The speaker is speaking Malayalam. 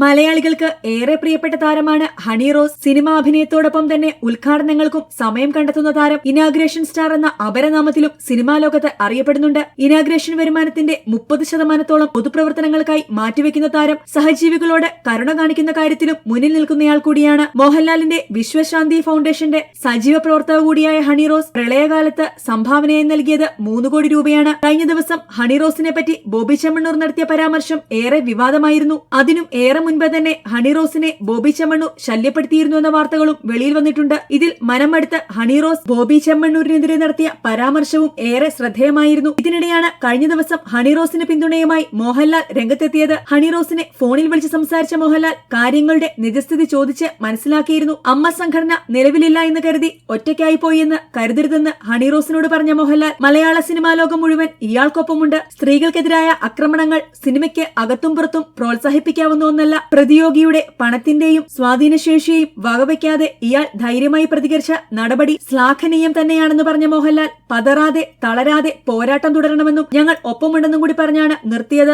മലയാളികൾക്ക് ഏറെ പ്രിയപ്പെട്ട താരമാണ് ഹണി റോസ്. സിനിമാ അഭിനയത്തോടൊപ്പം തന്നെ ഉദ്ഘാടനങ്ങൾക്കും സമയം കണ്ടെത്തുന്ന താരം ഇനാഗ്രേഷൻ സ്റ്റാർ എന്ന അപരനാമത്തിലും സിനിമാ ലോകത്ത് അറിയപ്പെടുന്നുണ്ട്. ഇനാഗ്രേഷൻ വരുമാനത്തിന്റെ മുപ്പത് ശതമാനത്തോളം പൊതുപ്രവർത്തനങ്ങൾക്കായി മാറ്റിവെക്കുന്ന താരം സഹജീവികളോട് കരുണ കാണിക്കുന്ന കാര്യത്തിലും മുന്നിൽ നിൽക്കുന്നയാൾ കൂടിയാണ് മോഹൻലാലിന്റെ വിശ്വശാന്തി ഫൗണ്ടേഷന്റെ സജീവ പ്രവർത്തക കൂടിയായ ഹണി റോസ്. പ്രളയകാലത്ത് സംഭാവനയായി നൽകിയത് മൂന്ന് കോടി രൂപയാണ്. കഴിഞ്ഞ ദിവസം ഹണി റോസിനെ പറ്റി ബോബി ചെമ്മണ്ണൂർ നടത്തിയ പരാമർശം ഏറെ വിവാദമായിരുന്നു. അതിനും ഏറെ മുൻപ് തന്നെ ഹണി റോസിനെ ബോബി ചെമ്മണ്ണൂർ ശല്യപ്പെടുത്തിയിരുന്നു എന്ന വാർത്തകളും വെളിയിൽ വന്നിട്ടുണ്ട്. ഇതിൽ മനമടുത്ത് ഹണി റോസ് ബോബി ചെമ്മണ്ണൂരിനെതിരെ നടത്തിയ പരാമർശവും ഏറെ ശ്രദ്ധേയമായിരുന്നു. ഇതിനിടെയാണ് കഴിഞ്ഞ ദിവസം ഹണി റോസിന് പിന്തുണയുമായി മോഹൻലാൽ രംഗത്തെത്തിയത്. ഹണി റോസിനെ ഫോണിൽ വിളിച്ച് സംസാരിച്ച മോഹൻലാൽ കാര്യങ്ങളുടെ നിജസ്ഥിതി ചോദിച്ച് മനസ്സിലാക്കിയിരുന്നു. അമ്മ സംഘടന നിലവിലില്ല എന്ന് കരുതി ഒറ്റയ്ക്കായി പോയെന്ന് കരുതരുതെന്ന് ഹണി റോസിനോട് പറഞ്ഞ മോഹൻലാൽ മലയാള സിനിമാ ലോകം മുഴുവൻ ഇയാൾക്കൊപ്പമുണ്ട്. സ്ത്രീകൾക്കെതിരായ ആക്രമണങ്ങൾ സിനിമയ്ക്ക് അകത്തും പുറത്തും പ്രോത്സാഹിപ്പിക്കാവുന്ന ഒന്നല്ല. പ്രതിയോഗിയുടെ പണത്തിന്റെയും സ്വാധീനശേഷിയെയും വകവയ്ക്കാതെ ഇയാൾ ധൈര്യമായി പ്രതികരിച്ച നടപടി ശ്ലാഘനീയം തന്നെയാണെന്ന് പറഞ്ഞ മോഹൻലാൽ പതറാതെ തളരാതെ പോരാട്ടം തുടരണമെന്നും ഞങ്ങൾ ഒപ്പമുണ്ടെന്നും കൂടി പറഞ്ഞാണ് നിർത്തിയത്